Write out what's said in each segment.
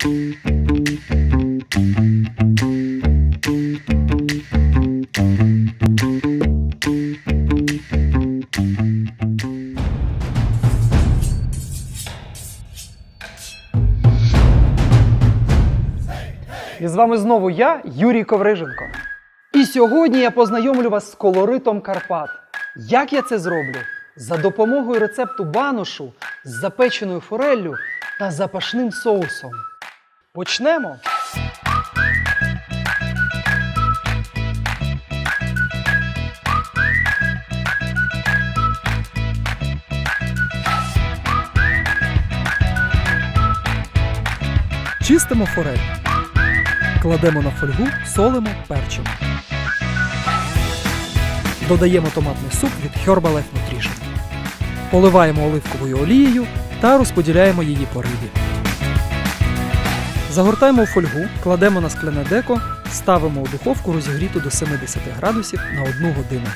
І з вами знову я, Юрій Ковриженко. І сьогодні я познайомлю вас з колоритом Карпат. Як я це зроблю? За допомогою рецепту баношу з запеченою фореллю та запашним соусом. Почнемо. Чистимо форель. Кладемо на фольгу, солимо, перчимо. Додаємо томатний суп від Herbalife Nutrition. Поливаємо оливковою олією та розподіляємо її по рибі. Загортаємо фольгу, кладемо на скляне деко, ставимо у духовку розігріту до 70 градусів на 1 годину.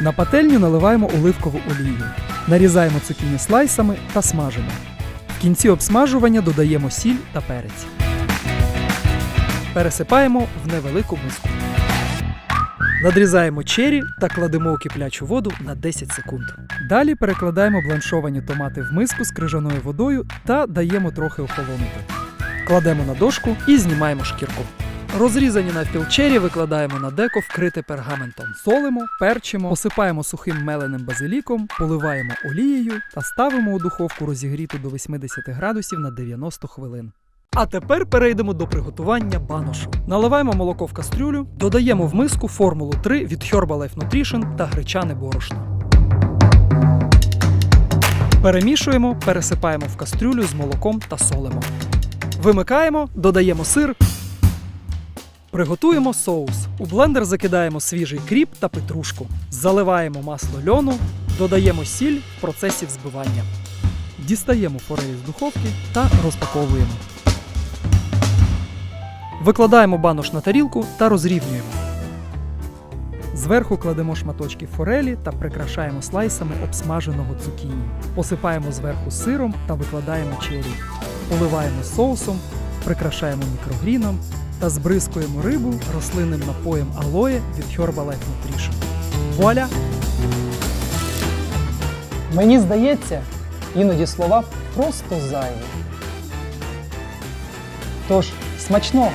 На пательню наливаємо оливкову олію. Нарізаємо цукіні слайсами та смажимо. В кінці обсмажування додаємо сіль та перець. Пересипаємо в невелику миску. Надрізаємо чері та кладемо у киплячу воду на 10 секунд. Далі перекладаємо бланшовані томати в миску з крижаною водою та даємо трохи охолонути. Кладемо на дошку і знімаємо шкірку. Розрізані навпіл чері викладаємо на деко, вкрите пергаментом. Солимо, перчимо, посипаємо сухим меленим базиліком, поливаємо олією та ставимо у духовку розігріту до 80 градусів на 90 хвилин. А тепер перейдемо до приготування баношу. Наливаємо молоко в кастрюлю, додаємо в миску формулу 3 від Herbalife Nutrition та гречане борошно. Перемішуємо, пересипаємо в кастрюлю з молоком та солимо. Вимикаємо, додаємо сир. Приготуємо соус. У блендер закидаємо свіжий кріп та петрушку. Заливаємо масло льону, додаємо сіль в процесі взбивання. Дістаємо форель з духовки та розпаковуємо. Викладаємо банош на тарілку та розрівнюємо. Зверху кладемо шматочки форелі та прикрашаємо слайсами обсмаженого цукіні. Посипаємо зверху сиром та викладаємо чері. Поливаємо соусом, прикрашаємо мікрогріном та збризкуємо рибу рослинним напоєм алоє від Herbalife Nutrition. Вуаля! Мені здається, іноді слова просто зайві. Тож, смачного!